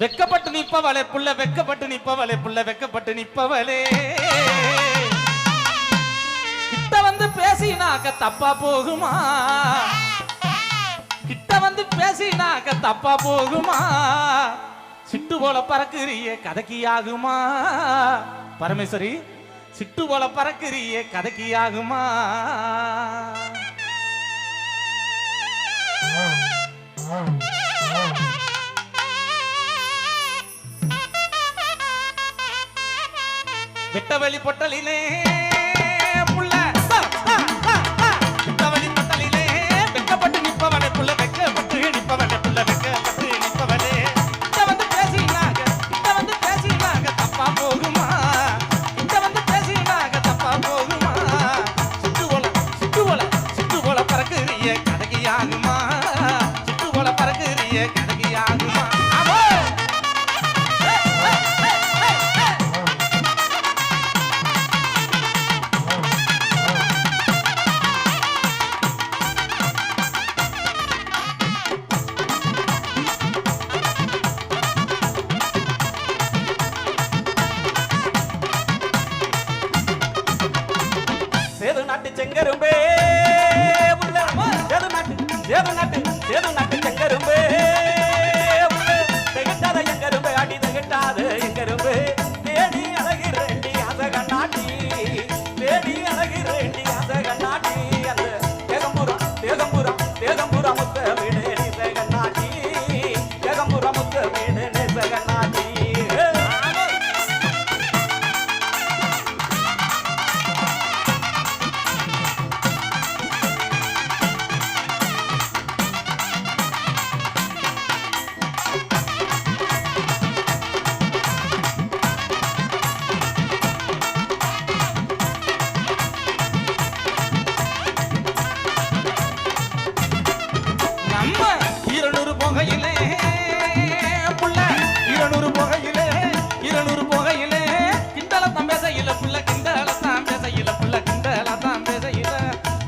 வெக்கப்பட்டு நிப்பவளே புள்ள வெக்கப்பட்டு நிப்பவளே புள்ள வெக்கப்பட்டு நிப்பவளே கிட்ட வந்து பேசினாக்க தப்பா போகுமா? கிட்ட வந்து பேசினாக்க தப்பா போகுமா? சிட்டு போல பறக்குறிய கதக்கி ஆகுமா பரமேஸ்வரி சிட்டு போல பறக்குறிய கதக்கி ஆகுமா வெட்டவெளி பொட்டலிலே புள்ள. ஆ, ஆ, பொட்டலிலே வெட்கப்பட்டு நிப்பவனே புள்ள வெட்கப்பட்டு நிப்பவனே புள்ள வெட்கப்பட்டு நிப்பவனே கிட்ட வந்து பேசினாங்க கிட்ட வந்து பேசினாங்க தப்பா போகுமா? கிட்ட வந்து பேசினாங்க தப்பா போகுமா? சுட்டு போல சுட்டு போல சுட்டு போல பறக்குறிய கதகி ஆகுமா? சுட்டு போல பறக்குறிய கதகி 干杯。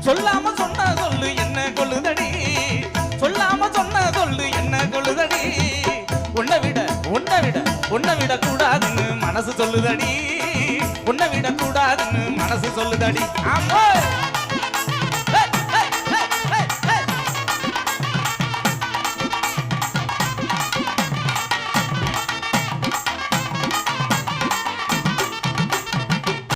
சொல்லாம சொன்ன சொல்லு என்ன கொள்ளுதடி? சொல்லாம சொன்ன சொல்லு என்ன கொள்ளுதடி? உன்னை விட உன்னை விட உன்னை விட கூடாதுன்னு மனசு சொல்லுதடி. உன்னை விட கூடாதுன்னு மனசு சொல்லுதடி. ஆமா